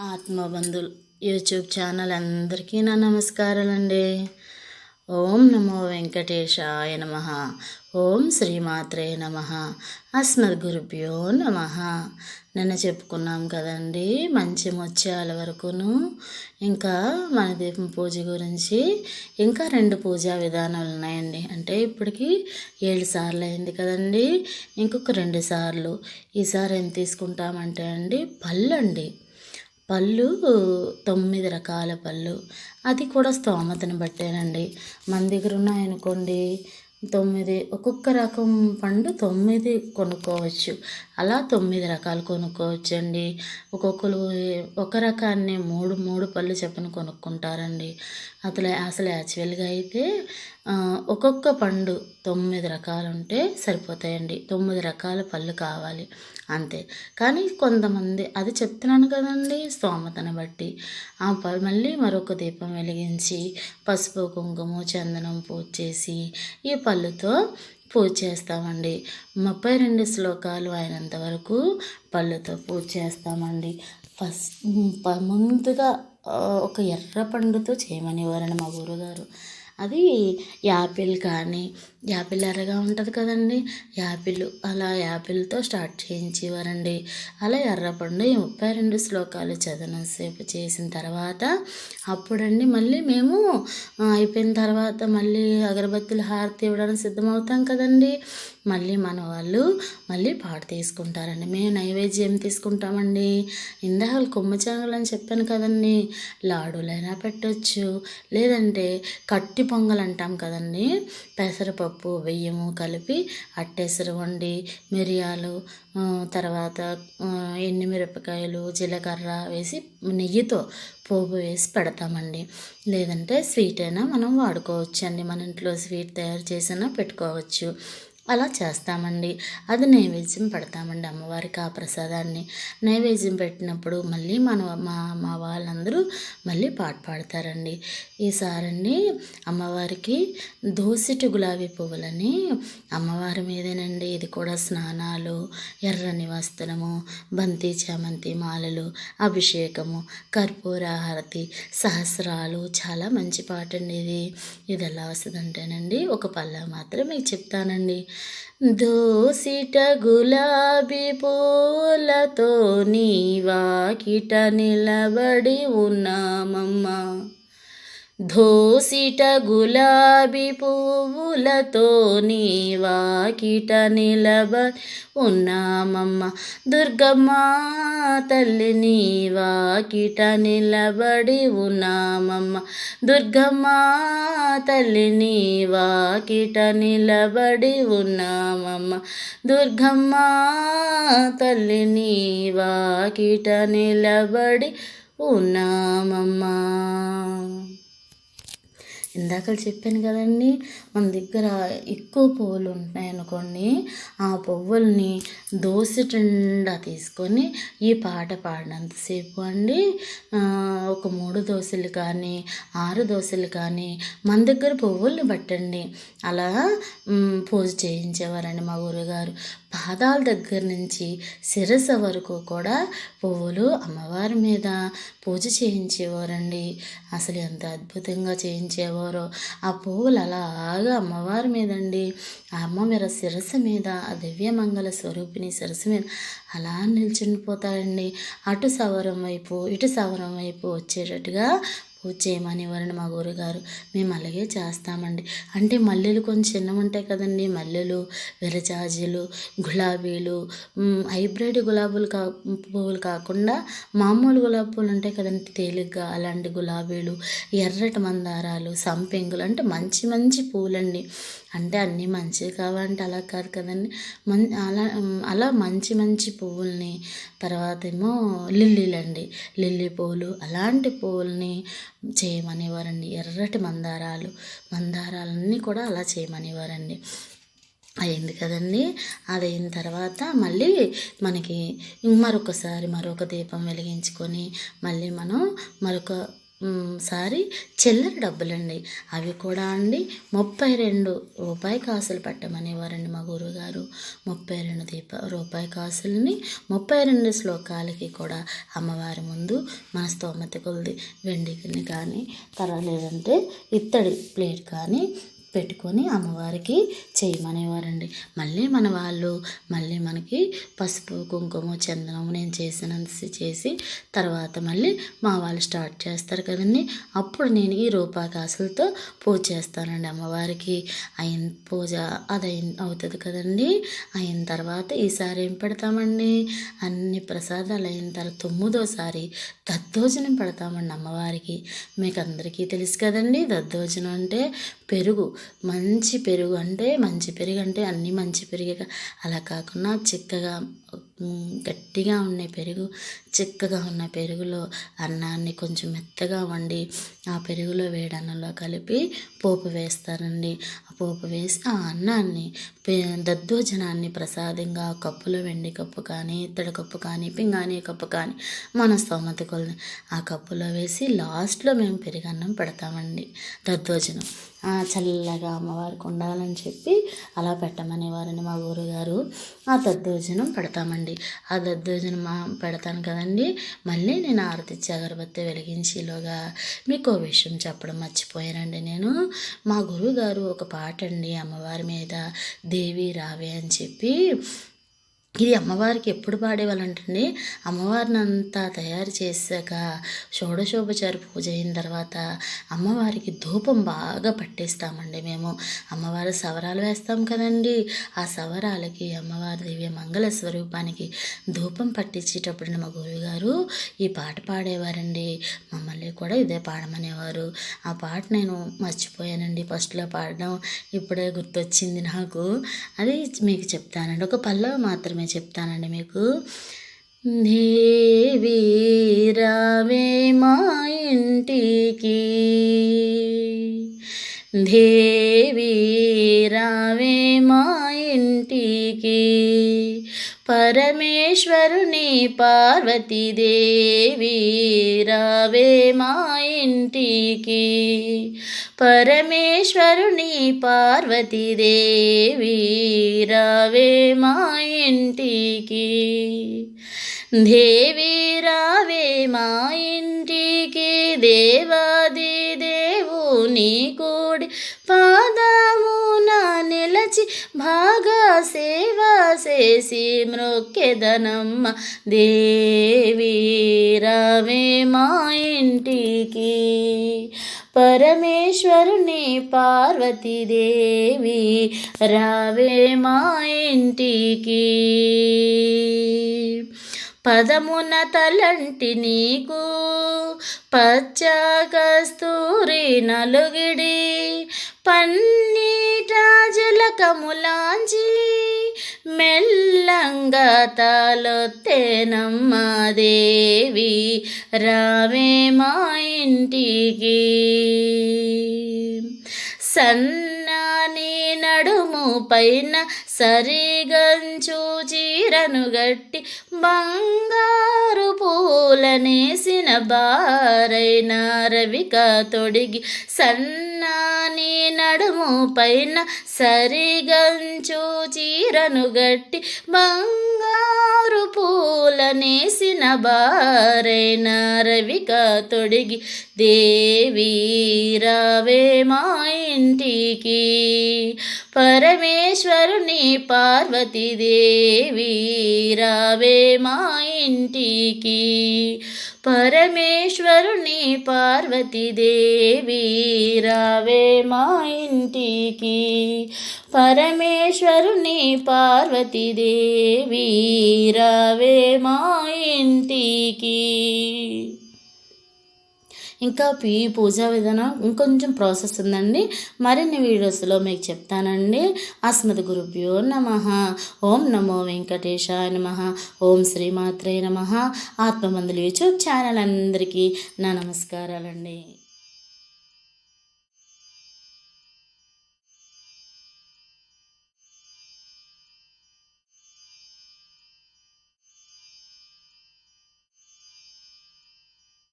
ఆత్మబంధులు YouTube channel అందరికీ నా నమస్కారాలండి. ఓం నమో వెంకటేశాయ నమ. ఓం శ్రీమాత్రే నమ. అస్మద్ గురుభ్యో నమ. నిన్న చెప్పుకున్నాం కదండి మంచి ముత్యాల వరకును. ఇంకా మన దీపం పూజ గురించి ఇంకా రెండు పూజా విధానాలు ఉన్నాయండి. అంటే ఇప్పటికి ఏడు సార్లు అయింది కదండి ఇంకొక రెండు సార్లు. ఈసారి ఏం తీసుకుంటామంటే అండి పళ్ళండి. పళ్ళు తొమ్మిది రకాల పళ్ళు. అది కూడా స్తోమతను బట్టేనండి. మన దగ్గర ఉన్నాయనుకోండి తొమ్మిది ఒక్కొక్క రకం పండు తొమ్మిది కొనుక్కోవచ్చు. అలా తొమ్మిది రకాలు కొనుక్కోవచ్చు అండి ఒక్కొక్కరు ఒక రకాన్ని మూడు మూడు పళ్ళు చెప్పని కొనుక్కుంటారండి. అసలు అసలు యాక్చువల్గా అయితే ఒక్కొక్క పండు తొమ్మిది రకాలు ఉంటే సరిపోతాయండి. తొమ్మిది రకాల పళ్ళు కావాలి. అంతే. కానీ కొంతమంది అది చెప్తున్నాను కదండి స్తోమతను బట్టి. ఆ ప మళ్ళీ మరొక దీపం వెలిగించి పసుపు కుంకుమ చందనం పూజ చేసి ఈ పళ్ళుతో పూజ చేస్తామండి. ముప్పై రెండు శ్లోకాలు అయినంత వరకు పళ్ళుతో పూజ చేస్తామండి. ఫస్ట్ ముందుగా ఒక ఎర్ర పండుతో చేయమనేవారండి మా గురుగారు. అది యాపిల్ కానీ యాపిల్ ఎర్రగా ఉంటుంది కదండి. యాపిల్ అలా యాపిల్తో స్టార్ట్ చేయించేవారండి. అలా ఎర్రపండు ఈ ముప్పై రెండు శ్లోకాలు చదవనంతసేపు చేసిన తర్వాత అప్పుడండి మళ్ళీ మేము అయిపోయిన తర్వాత మళ్ళీ అగరబత్తులు హారతి ఇవ్వడానికి సిద్ధమవుతాం కదండి. మళ్ళీ మన వాళ్ళు మళ్ళీ పాట తీసుకుంటారండి. మేము నైవేద్యం తీసుకుంటామండి. ఇందాక కొమ్మచాంగులు అని చెప్పాను కదండి. లాడులైనా పెట్టచ్చు. లేదంటే కట్టి పొంగల్ అంటాం కదండి. పెసరపప్పు పప్పు బియ్యము కలిపి అట్టేసరి వండి మిరియాలు తర్వాత ఎండుమిరపకాయలు జీలకర్ర వేసి నెయ్యితో పోపు వేసి పెడతామండి. లేదంటే స్వీట్ అయినా మనం వాడుకోవచ్చు అండి మన ఇంట్లో స్వీట్ తయారు చేసినా పెట్టుకోవచ్చు. అలా చేస్తామండి. అది నైవేద్యం పెడతామండి అమ్మవారికి ఆ ప్రసాదాన్ని. నైవేద్యం పెట్టినప్పుడు మళ్ళీ మన మా మా వాళ్ళందరూ మళ్ళీ పాట పాడతారండి. ఈసారండి అమ్మవారికి దోసిటి గులాబీ పువ్వులని అమ్మవారి మీదేనండి. ఇది కూడా స్నానాలు ఎర్రని వస్త్రము బంతి చామంతి మాలలు అభిషేకము కర్పూర హారతి సహస్రాలు. చాలా మంచి పాట అండి ఇది. ఇది ఎలా వస్తుందంటేనండి ఒక పల్ల మాత్రం మీకు చెప్తానండి. దోసిట గులాబీ పూలతో నీవాకిట నిలబడి ఉన్నామమ్మా. ధోసిట గులాబీ పువ్వులతో నీ వాకిట నిలబ ఉన్నామమ్మ. దుర్గమ్మ తల్లి నీ వాకిట నిలబడి ఉన్నామమ్మ. దుర్గమ్మ తల్లి నీ వాకిట నిలబడి ఉన్నామమ్మ. దుర్గమ్మ తల్లి నీ వాకిట నిలబడి ఉన్నామమ్మా. ఇందాక చెప్పాను కదండి మన దగ్గర ఎక్కువ పువ్వులు ఉంటాయనుకోండి ఆ పువ్వుల్ని దోశ తీసుకొని ఈ పాట పాడినంతసేపు అండి ఒక మూడు దోశలు కానీ ఆరు దోశలు కానీ మన దగ్గర పువ్వుల్ని పట్టండి. అలా పూజ చేయించేవారండి మా గురుగారు. పాదాల దగ్గర నుంచి శిరస వరకు కూడా పువ్వులు అమ్మవారి మీద పూజ చేయించేవారండి. అసలు ఎంత అద్భుతంగా చేయించేవారు ఆ పువ్వులు అలాగా అమ్మవారి మీదండి. ఆ అమ్మ మీద శిరస్సు మీద ఆ దివ్యమంగళ స్వరూపిణి శిరస్సు మీద అలా నిల్చుండిపోతారండి. అటు సవరం వైపు ఇటు సవరం వైపు వచ్చేటట్టుగా పూజ చేయమని వారిని మా గురుగారు మేము అలాగే చేస్తామండి. అంటే మల్లెలు కొంచెం చిన్నవి ఉంటాయి కదండి. మల్లెలు విరజాజులు గులాబీలు హైబ్రిడ్ గులాబీలు కా పువ్వులు కాకుండా మామూలు గులాబీ పువ్వులు ఉంటాయి కదండి. తేలిగ్గా అలాంటి గులాబీలు ఎర్రటి మందారాలు సంపెంగులు అంటే మంచి మంచి పూలండి. అంటే అన్నీ మంచివి కావాలంటే అలా కాదు కదండి. మన్ అలా అలా మంచి మంచి పువ్వుల్ని తర్వాత ఏమో లిల్లీలండి. లిల్లీ పువ్వులు అలాంటి పువ్వుల్ని చేయమనేవారండి. ఎర్రటి మందారాలు మందారాలన్నీ కూడా అలా చేయమనేవారండి. అయింది కదండి? అది అయిన తర్వాత మళ్ళీ మనకి మరొకసారి మరొక దీపం వెలిగించుకొని మళ్ళీ మనం మరొక సారి చిల్లర డబ్బులండి. అవి కూడా అండి ముప్పై రెండు రూపాయి కాసులు పెట్టమనేవారండి మా గురువుగారు. ముప్పై రెండు దీప రూపాయి కాసులని ముప్పై రెండు శ్లోకాలకి కూడా అమ్మవారి ముందు మన స్తోమత కొలిది. వెండిని కానీ తర్వాత లేదంటే ఇత్తడి ప్లేట్ కానీ పెట్టుకొని అమ్మవారికి చేయమనేవారండి. మళ్ళీ మన వాళ్ళు మళ్ళీ మనకి పసుపు కుంకుమ చందనం నేను చేసినంత చేసి తర్వాత మళ్ళీ మా వాళ్ళు స్టార్ట్ చేస్తారు కదండి. అప్పుడు నేను ఈ రూపాకాసులతో పూజ చేస్తానండి అమ్మవారికి. అయిన పూజ అది అవుతుంది కదండి. అయిన తర్వాత ఈసారి ఏం పెడతామండి? అన్ని ప్రసాదాలు అయిన తర్వాత తొమ్మిదోసారి దద్దోజనం పెడతామండి అమ్మవారికి. మీకు అందరికీ తెలుసు కదండి దద్దోజనం అంటే పెరుగు. మంచి పెరుగు అంటే మంచి పెరుగు అంటే అన్నీ మంచి పెరుగే అలా కాకుండా చిక్కగా గట్టిగా ఉన్న పెరుగు చిక్కగా ఉన్న పెరుగులో అన్నాన్ని కొంచెం మెత్తగా వండి ఆ పెరుగులో వేడన్నంలో కలిపి పోపు వేస్తారండి పోపు వేసి ఆ అన్నాన్ని పే దద్దోజనాన్ని ప్రసాదంగా కప్పులో వెండి కప్పు కానీ ఇత్తడి కప్పు కానీ పింగాణి కప్పు కానీ మన స్తోమత కొలది. ఆ కప్పులో వేసి లాస్ట్లో మేము పెరుగన్నం పెడతామండి దద్దోజనం. చల్లగా అమ్మవారికి ఉండాలని చెప్పి అలా పెట్టమనేవారండి మా గురుగారు ఆ దద్దోజనం పెడతామండి. ఆ దద్దోజనం పెడతాను కదండి మళ్ళీ నేను ఆరతిచ్చి అగరబత్తి వెలిగించేలోగా మీకు విషయం చెప్పడం మర్చిపోయానండి నేను. మా గురువుగారు ఒక పాట అండి అమ్మవారి మీద దేవి రావే అని చెప్పి ఇది అమ్మవారికి ఎప్పుడు పాడేవాళ్ళంటండి? అమ్మవారిని అంతా తయారు చేశాక షోడశోభచారి పూజ అయిన తర్వాత అమ్మవారికి ధూపం బాగా పట్టేస్తామండి మేము. అమ్మవారి సవరాలు వేస్తాం కదండి. ఆ సవరాలకి అమ్మవారి దివ్య మంగళ స్వరూపానికి ధూపం పట్టించేటప్పుడు మా గురువుగారు ఈ పాట పాడేవారండి. మమ్మల్ని కూడా ఇదే పాడమనేవారు. ఆ పాట నేను మర్చిపోయానండి. ఫస్ట్లో పాడడం ఇప్పుడే గుర్తొచ్చింది నాకు. అది మీకు చెప్తానండి. ఒక పల్లవి మాత్రమే చెప్తానండి మీకు. దేవి మా ఇంటికి దేవి రావే మా ఇంటికి పరమేశ్వరుని పార్వతీదేవి రావే మా ఇంటికి. పరమేశ్వరుని పార్వతీదేవి రావే మా ఇంటికి. దేవి రావే మా ఇంటికి దేవాది దేవుని కూడి పాదము నిలచి బాగా సేవ చేసి మృక్కెదనమ్మ. దేవి రవే మా ఇంటికి. పరమేశ్వరుని పార్వతీదేవి రావే మా ఇంటికి. పదమున తలంటి నీకు పచ్చ కస్తూరి నలుగిడి పన్ జలకములాంచి మెల్లంగా తాలొత్తేనమ్మ దేవి రావే మా ఇంటికి. సన్ నీ నడుము పైన సరిగంచు చీరను గట్టి బంగారు పూలనేసిన బారైన రవిక తొడిగి సన్నాని నడుము పైన సరిగంచు చీరను గట్టి బంగారు పూలనేసిన బారైన రవిక తొడిగి దేవి రావే మా ఇంటికి. పరమేశ్వరుని పార్వతీదేవి రావే మా ఇంటికి. పరమేశ్వరుని పార్వతీదేవి రావే మా ఇంటికి. పరమేశ్వరుని పార్వతీదేవి రావే మా ఇంటికి. ఇంకా ఈ పూజా విధానం ఇంకొంచెం ప్రాసెస్ ఉందండి. మరిన్ని వీడియోస్లో మీకు చెప్తానండి. అస్మద్ గురుభ్యో నమ. ఓం నమో వెంకటేశాయ నమ. ఓం శ్రీమాత్రే నమ. ఆత్మమందులు యూట్యూబ్ ఛానల్ అందరికీ నా నమస్కారాలండి.